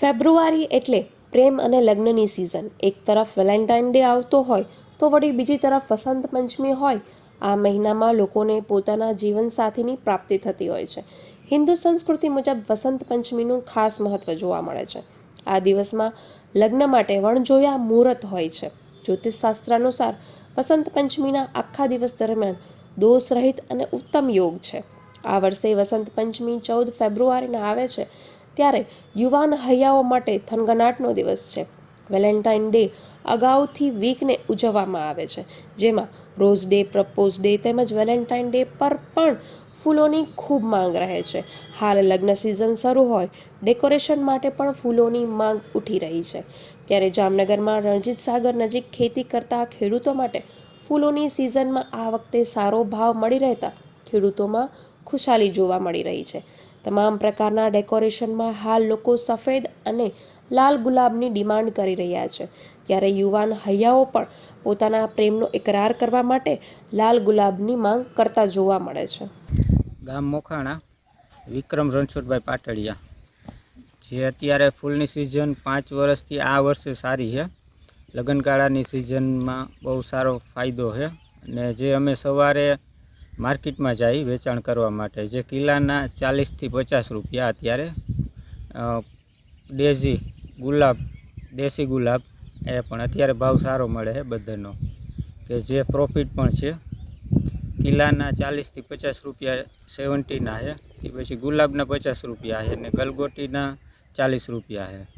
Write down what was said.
ફેબ્રુઆરી એટલે પ્રેમ અને લગ્નની સિઝન એક તરફ વેલેન્ટાઇન ડે આવતો હોય તો વળી બીજી તરફ વસંત પંચમી હોય. આ મહિનામાં લોકોને પોતાના જીવનસાથીની પ્રાપ્તિ થતી હોય છે. હિન્દુ સંસ્કૃતિ મુજબ વસંત પંચમીનું ખાસ મહત્ત્વ જોવા મળે છે. આ દિવસમાં લગ્ન માટે વણજોયા મુહૂર્ત હોય છે. જ્યોતિષશાસ્ત્ર અનુસાર વસંત પંચમીના આખા દિવસ દરમિયાન દોષ રહિત અને ઉત્તમ યોગ છે. આ વર્ષે વસંત પંચમી ચૌદ ફેબ્રુઆરીના આવે છે. ત્યારે યુવાન હૈયાઓ માટે થનગનાટનો દિવસ છે. વેલેન્ટાઇન ડે અગાઉથી વીકને ઉજવવામાં આવે છે, જેમાં રોઝ ડે, પ્રપોઝ ડે તેમજ વેલેન્ટાઇન ડે પર પણ ફૂલોની ખૂબ માંગ રહે છે. હાલ લગ્ન સિઝન શરૂ હોય, ડેકોરેશન માટે પણ ફૂલોની માંગ ઉઠી રહી છે. ત્યારે જામનગરમાં રણજીત સાગર નજીક ખેતી કરતા ખેડૂતો માટે ફૂલોની સિઝનમાં આ વખતે સારો ભાવ મળી રહેતા ખેડૂતોમાં ખુશાલી જોવા મળી રહી છે. તમામ પ્રકારના ડેકોરેશનમાં હાલ લોકો સફેદ અને લાલ ગુલાબની ડિમાન્ડ કરી રહ્યા છે. ત્યારે યુવાન હૈયાઓ પણ પોતાના પ્રેમનો એકરાર કરવા માટે લાલ ગુલાબની માંગ કરતા જોવા મળે છે. ગામ મોખાણા, વિક્રમ રણછોડભાઈ પાટડિયા. જે અત્યારે ફૂલની સિઝન પાંચ વર્ષથી આ વર્ષે સારી છે. લગ્નગાળાની સિઝનમાં બહુ સારો ફાયદો છે. અને જે અમે સવારે માર્કેટમાં જઈ વેચાણ કરવા માટે. જે કિલ્લાના ચાલીસથી પચાસ રૂપિયા અત્યારે ડેઝી ગુલાબ, દેશી ગુલાબ એ પણ અત્યારે ભાવ સારો મળે છે બધાનો. કે જે પ્રોફિટ પણ છે. કિલ્લાના ચાલીસથી પચાસ રૂપિયા સેવન્ટીના છે તે પછી ગુલાબના પચાસ રૂપિયા છે ને ગલગોટીના ચાલીસ રૂપિયા છે